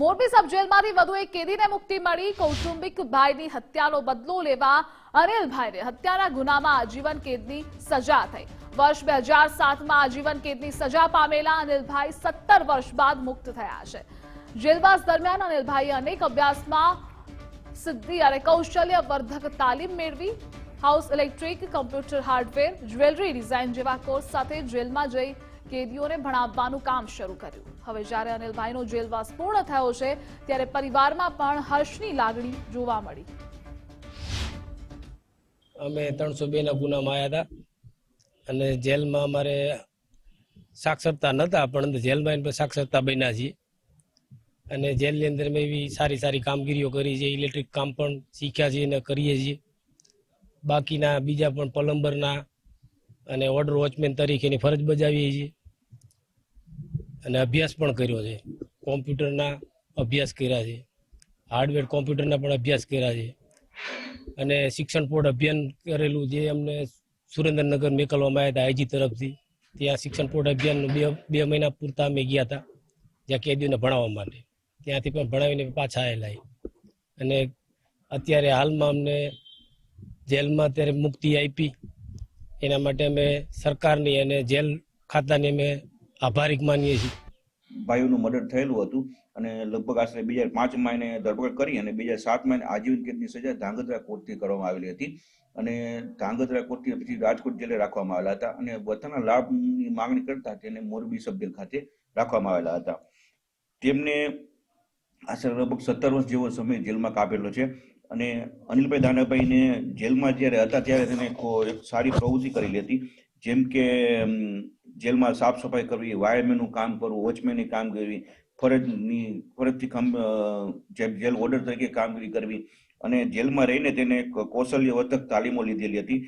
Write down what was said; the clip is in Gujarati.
મોરબી સબ જેલમાંથી વધુ એક કેદીને મુક્તિ મળી. કૌટુંબિક ભાઈની હત્યાનો બદલો લેવા અનિલભાઈને હત્યાના ગુનામાં આજીવન કેદની સજા થઈ. વર્ષ બે હજાર સાતમાં આજીવન કેદની સજા પામેલા અનિલભાઈ સત્તર વર્ષ બાદ મુક્ત થયા છે. જેલવાસ દરમિયાન અનિલભાઈએ અનેક અભ્યાસમાં સિદ્ધિ અને કૌશલ્ય વર્ધક તાલીમ મેળવી. House electric, computer hardware, jewellery design જેવા કોર્સ સાથે જેલમાં જઈ કેદીઓને ભણાવવાનું કામ શરૂ કર્યું. હવે જ્યારે અનિલભાઈનો જેલવાસ પૂર્ણ થયો છે, ત્યારે પરિવારમાં પણ હર્ષની લાગણી જોવા મળી. અમે ત્રણસો બેના ગુનામાં આવ્યા હતા અને જેલમાં અમારે સાક્ષરતા નહોતા પણ જેલમાં સાક્ષરતા બન્યા છીએ. અને જેલની અંદર મેં એવી સારી સારી કામગીરીઓ કરી છે, ઇલેક્ટ્રિક કામ પણ શીખ્યા છીએ અને કરીએ છીએ. બાકીના બીજા પણ પલંબરના અને ઓર્ડર વોચમેન તરીકેની ફરજ બજાવીએ છીએ. અને અભ્યાસ પણ કર્યો છે. કોમ્પ્યુટરના અભ્યાસ કર્યા છે. હાર્ડવેર કોમ્પ્યુટરના પણ અભ્યાસ કર્યા છે. અને શિક્ષણ બોર્ડ અભિયાન કરેલું જે અમને સુરેન્દ્રનગર મોકલવામાં આવ્યા હતા, આઈજી તરફથી. ત્યાં શિક્ષણ બોર્ડ અભિયાન બે બે મહિના પૂરતા અમે ગયા હતા. જ્યાં કેદીઓને ભણાવવા માટે. ત્યાંથી પણ ભણાવીને પાછા આવેલા. અને અત્યારે હાલમાં અમને જેલમાં ત્યારે મુક્તિ આપી. એના માટે અમે સરકારની અને જેલ ખાતાની અમે આભારી માનીએ છીએ. ભાઈઓનું મર્ડર થયેલું હતું અને લગભગ આશરે બે હજાર મહિને ધરપકડ કરી અને બે હજાર સાતમાં એને આજીવન કેદની સજા ધાંગધ્રા કોર્ટથી કરવામાં આવેલી હતી. અને ધાંગધ્રા કોર્ટથી પછી રાજકોટ જેલે રાખવામાં આવેલા હતા અને વતનના લાભની માંગણી કરતા તેને મોરબી સબજેલ ખાતે રાખવામાં આવેલા હતા. તેમને આશરે લગભગ સત્તર વર્ષ જેવો સમય જેલમાં કાપેલો છે. અને અનિલભાઈ દાનાભાઈને જેલમાં જ્યારે હતા ત્યારે તેને એક સારી પ્રવૃત્તિ કરેલી હતી જેમ કે જેલમાં સાફ સફાઈ કરવી, વાયરમેનનું કામ કરવું, વોચમેનની કામ કરવી, ફરજની, ફરજથી જેલ ઓર્ડર તરીકે કામગીરી કરવી અને જેલમાં રહીને તેને એક કૌશલ્ય વર્ધક તાલીમો લીધેલી હતી.